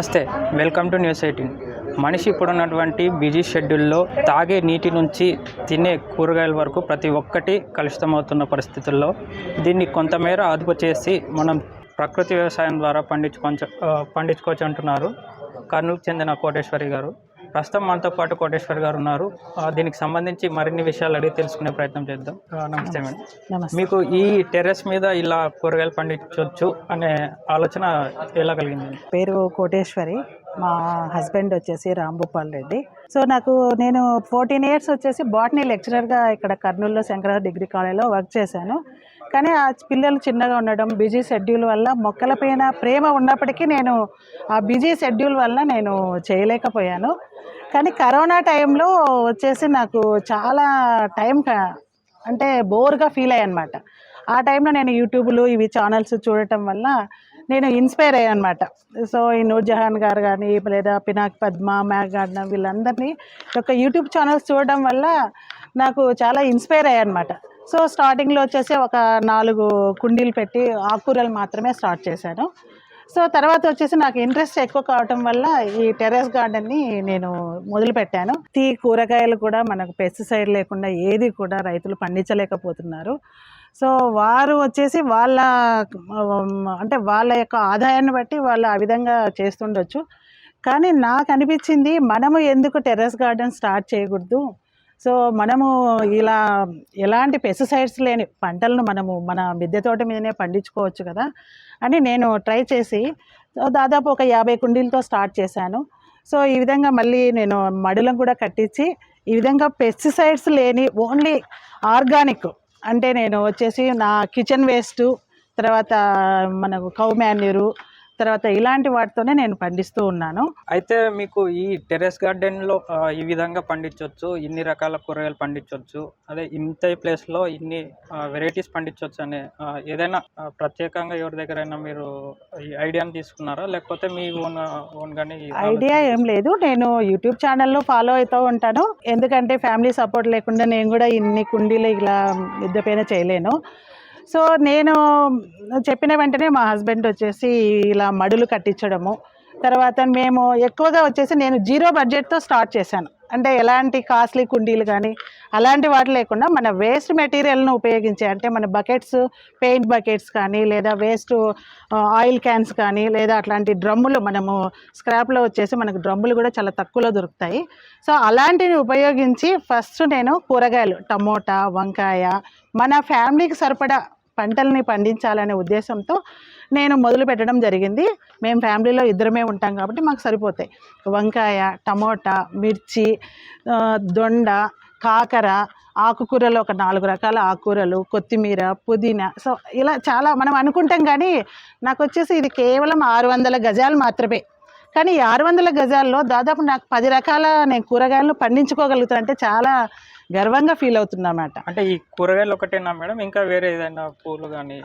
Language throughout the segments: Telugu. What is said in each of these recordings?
నమస్తే వెల్కమ్ టు న్యూస్ ఎయిటీన్. మనిషి ఇప్పుడున్నటువంటి బిజీ షెడ్యూల్లో తాగే నీటి నుంచి తినే కూరగాయల వరకు ప్రతి ఒక్కటి కలుషితమవుతున్న పరిస్థితుల్లో దీన్ని కొంతమేర అదుపు చేసి మనం ప్రకృతి వ్యవసాయం ద్వారా పండించుకొంచ పండించుకోవచ్చు అంటున్నారు. కర్నూలుకు చెందిన కోటేశ్వరి గారు. ప్రస్తుతం మనతో పాటు కోటేశ్వరి గారు ఉన్నారు. ఆ, దీనికి సంబంధించి మరిన్ని విషయాలు అడిగి తెలుసుకునే ప్రయత్నం చేద్దాం. నమస్తే మేడం. నమస్తే. మీకు ఈ టెర్రస్ మీద ఇలా కూరగాయలు పండించవచ్చు అనే ఆలోచన ఎలా కలిగింది పేరు కోటేశ్వరి. మా హస్బెండ్ వచ్చేసి రాంభూపాల్ రెడ్డి. సో నాకు నేను ఫోర్టీన్ ఇయర్స్ వచ్చేసి బాటనీ లెక్చరర్గా ఇక్కడ కర్నూలులో శంకర డిగ్రీ కాలేజ్లో వర్క్ చేశాను. కానీ ఆ పిల్లలు చిన్నగా ఉండడం బిజీ షెడ్యూల్ వల్ల మొక్కలపైన ప్రేమ ఉన్నప్పటికీ నేను ఆ బిజీ షెడ్యూల్ వల్ల నేను చేయలేకపోయాను. కానీ కరోనా టైంలో వచ్చేసి నాకు చాలా టైం అంటే బోర్గా ఫీల్ అయ్యాను అనమాట ఆ టైంలో నేను యూట్యూబ్లు ఇవి ఛానల్స్ చూడటం వల్ల నేను ఇన్స్పైర్ అయ్యాను అనమాట సో ఈ నూర్జహాన్ గారు కానీ లేదా పినాక్ పద్మ మ్యాక్ గార్డెన్ వీళ్ళందరినీ ఒక యూట్యూబ్ ఛానల్స్ చూడడం వల్ల నాకు చాలా ఇన్స్పైర్ అయ్యానమాట. అనమాట సో స్టార్టింగ్లో వచ్చేసి ఒక నాలుగు కుండీలు పెట్టి ఆకుకూరలు మాత్రమే స్టార్ట్ చేశాను. సో తర్వాత వచ్చేసి నాకు ఇంట్రెస్ట్ ఎక్కువ కావటం వల్ల ఈ టెర్రస్ గార్డెన్ని నేను మొదలుపెట్టాను తీ కూరగాయలు కూడా మనకు పెస్టిసైడ్ లేకుండా ఏది కూడా రైతులు పండించలేకపోతున్నారు. సో వారు వచ్చేసి వాళ్ళ అంటే వాళ్ళ యొక్క ఆదాయాన్ని బట్టి వాళ్ళు ఆ విధంగా చేస్తుండొచ్చు. కానీ నాకు అనిపించింది మనము ఎందుకు టెర్రస్ గార్డెన్ స్టార్ట్ చేయకూడదు? సో మనము ఇలా ఎలాంటి పెస్టిసైడ్స్ లేని పంటలను మనము మన మిద్దె తోట మీదనే పండించుకోవచ్చు కదా అని నేను ట్రై చేసి దాదాపు ఒక యాభై కుండీలతో స్టార్ట్ చేశాను. సో ఈ విధంగా మళ్ళీ నేను మడులను కూడా కట్టించి ఈ విధంగా పెస్టిసైడ్స్ లేని ఓన్లీ ఆర్గానిక్ అంటే నేను వచ్చేసి నా కిచెన్ వేస్ట్ తర్వాత మనకు కౌ మాన్యూరు తర్వాత ఇలాంటి వాటితోనే నేను పండిస్తూ ఉన్నాను. అయితే మీకు ఈ టెర్రస్ గార్డెన్లో ఈ విధంగా పండించవచ్చు ఇన్ని రకాల కూరగాయలు పండించవచ్చు అదే ఇంత ప్లేస్లో ఇన్ని వెరైటీస్ పండించవచ్చు అనే ఏదైనా ప్రత్యేకంగా ఎవరి దగ్గరైనా మీరు ఈ ఐడియాని తీసుకున్నారా? లేకపోతే మీ ఓన్ ఓన్గానే ఐడియా ఏం లేదు. నేను యూట్యూబ్ ఛానల్లో ఫాలో అవుతూ ఉంటాను. ఎందుకంటే ఫ్యామిలీ సపోర్ట్ లేకుండా నేను కూడా ఇన్ని కుండీలు ఇలా మిద్దె చేయలేను. సో నేను చెప్పిన వెంటనే మా హస్బెండ్ వచ్చేసి ఇలా మడులు కట్టించడము. తర్వాత మేము ఎక్కువగా వచ్చేసి నేను జీరో బడ్జెట్తో స్టార్ట్ చేశాను. అంటే ఎలాంటి కాస్ట్లీ కుండీలు కానీ అలాంటి వాటి లేకుండా మన వేస్ట్ మెటీరియల్ను ఉపయోగించే అంటే మన బకెట్స్ పెయింట్ బకెట్స్ కానీ లేదా వేస్ట్ ఆయిల్ క్యాన్స్ కానీ లేదా అట్లాంటి డ్రమ్ములు మనము స్క్రాప్లో వచ్చేసి మనకు డ్రమ్ములు కూడా చాలా తక్కువలో దొరుకుతాయి. సో అలాంటివి ఉపయోగించి ఫస్ట్ నేను కూరగాయలు టమోటా వంకాయ మన ఫ్యామిలీకి సరిపడా పంటల్ని పండించాలనే ఉద్దేశంతో నేను మొదలు పెట్టడం జరిగింది. మేము ఫ్యామిలీలో ఇద్దరమే ఉంటాం కాబట్టి మాకు సరిపోతాయి. వంకాయ టమోటా మిర్చి దొండ కాకర ఆకుకూరలు ఒక నాలుగు రకాల ఆకుకూరలు కొత్తిమీర పుదీనా. సో ఇలా చాలా మనం అనుకుంటాం కానీ నాకు వచ్చేసి ఇది కేవలం ఆరు వందల గజాలు మాత్రమే. కానీ ఈ ఆరు వందల గజాల్లో దాదాపు నాకు పది రకాల నేను కూరగాయలను పండించుకోగలుగుతాను అంటే చాలా గర్వంగా ఫీల్ అవుతున్నమాట అంటే ఈ కూరగాయలు ఒకటేనా మేడం? ఇంకా వేరే ఏదైనా పూలు కానీ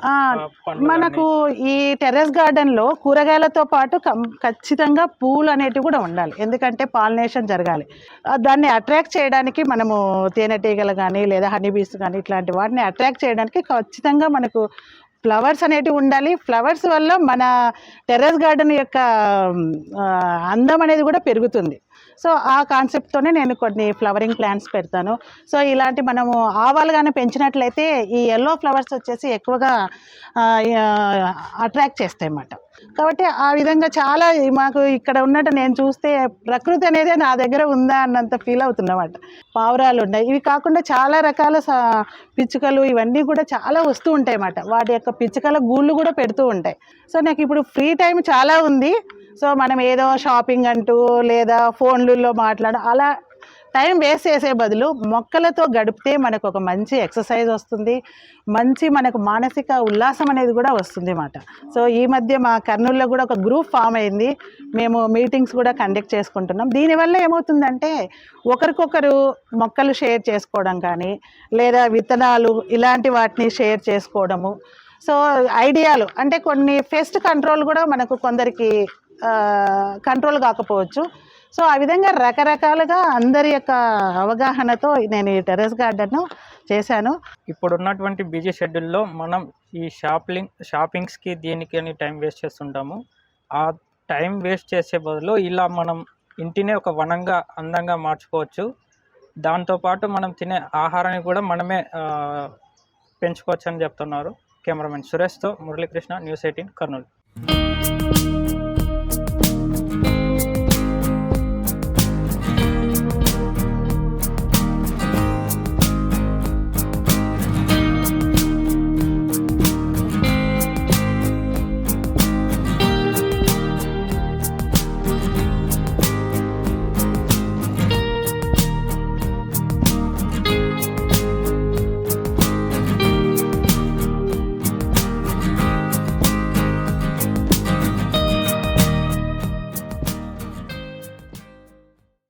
మనకు ఈ టెర్రస్ గార్డెన్లో కూరగాయలతో పాటు ఖచ్చితంగా పూలు అనేటివి కూడా ఉండాలి. ఎందుకంటే పాలినేషన్ జరగాలి. దాన్ని అట్రాక్ట్ చేయడానికి మనము తేనెటీగలు కానీ లేదా హనీ బీస్ కానీ ఇట్లాంటి వాటిని అట్రాక్ట్ చేయడానికి ఖచ్చితంగా మనకు ఫ్లవర్స్ అనేటివి ఉండాలి. ఫ్లవర్స్ వల్ల మన టెర్రస్ గార్డెన్ యొక్క అందం అనేది కూడా పెరుగుతుంది. సో ఆ కాన్సెప్ట్తోనే నేను కొన్ని ఫ్లవరింగ్ ప్లాంట్స్ పెడతాను. సో ఇలాంటి మనము ఆవాలుగానే పెంచినట్లయితే ఈ ఎల్లో ఫ్లవర్స్ వచ్చేసి ఎక్కువగా అట్రాక్ట్ చేస్తాయి అన్నమాట. కాబట్టి ఆ విధంగా చాలా మాకు ఇక్కడ ఉన్నట్టు నేను చూస్తే ప్రకృతి అనేది నా దగ్గర ఉందా అన్నంత ఫీల్ అవుతున్నమాట పావురాలు ఉన్నాయి. ఇవి కాకుండా చాలా రకాల పిచ్చుకలు ఇవన్నీ కూడా చాలా వస్తూ ఉంటాయి అన్నమాట. వాటి యొక్క పిచ్చుకల గూళ్ళు కూడా పెడుతూ ఉంటాయి. సో నాకు ఇప్పుడు ఫ్రీ టైం చాలా ఉంది. సో మనం ఏదో షాపింగ్ అంటూ లేదా ఫోన్లలో మాట్లాడ అలా టైం వేస్ట్ చేసే బదులు మొక్కలతో గడిపితే మనకు ఒక మంచి ఎక్సర్సైజ్ వస్తుంది. మంచి మనకు మానసిక ఉల్లాసం అనేది కూడా వస్తుంది అన్నమాట. సో ఈ మధ్య మా కర్నూలులో కూడా ఒక గ్రూప్ ఫామ్ అయింది. మేము మీటింగ్స్ కూడా కండక్ట్ చేసుకుంటున్నాం. దీనివల్ల ఏమవుతుందంటే ఒకరికొకరు మొక్కలు షేర్ చేసుకోవడం కానీ లేదా విత్తనాలు ఇలాంటి వాటిని షేర్ చేసుకోవడము. సో ఐడియాలు అంటే కొన్ని ఫెస్ట్ కంట్రోల్ కూడా మనకు కొందరికి కంట్రోల్ కాకపోవచ్చు. సో ఆ విధంగా రకరకాలుగా అందరి యొక్క అవగాహనతో నేను ఈ టెర్రస్ గార్డెన్ చేశాను. ఇప్పుడు ఉన్నటువంటి బిజీ షెడ్యూల్లో మనం ఈ షాపింగ్ షాపింగ్స్కి దీనికి అని టైం వేస్ట్ చేస్తుంటాము. ఆ టైం వేస్ట్ చేసే బదులు ఇలా మనం ఇంటినే ఒక వనంగా అందంగా మార్చుకోవచ్చు. దాంతోపాటు మనం తినే ఆహారాన్ని కూడా మనమే పెంచుకోవచ్చు అని చెప్తున్నారు కెమెరామెన్ సురేష్తో మురళీకృష్ణ న్యూస్ ఎయిటీన్ కర్నూలు.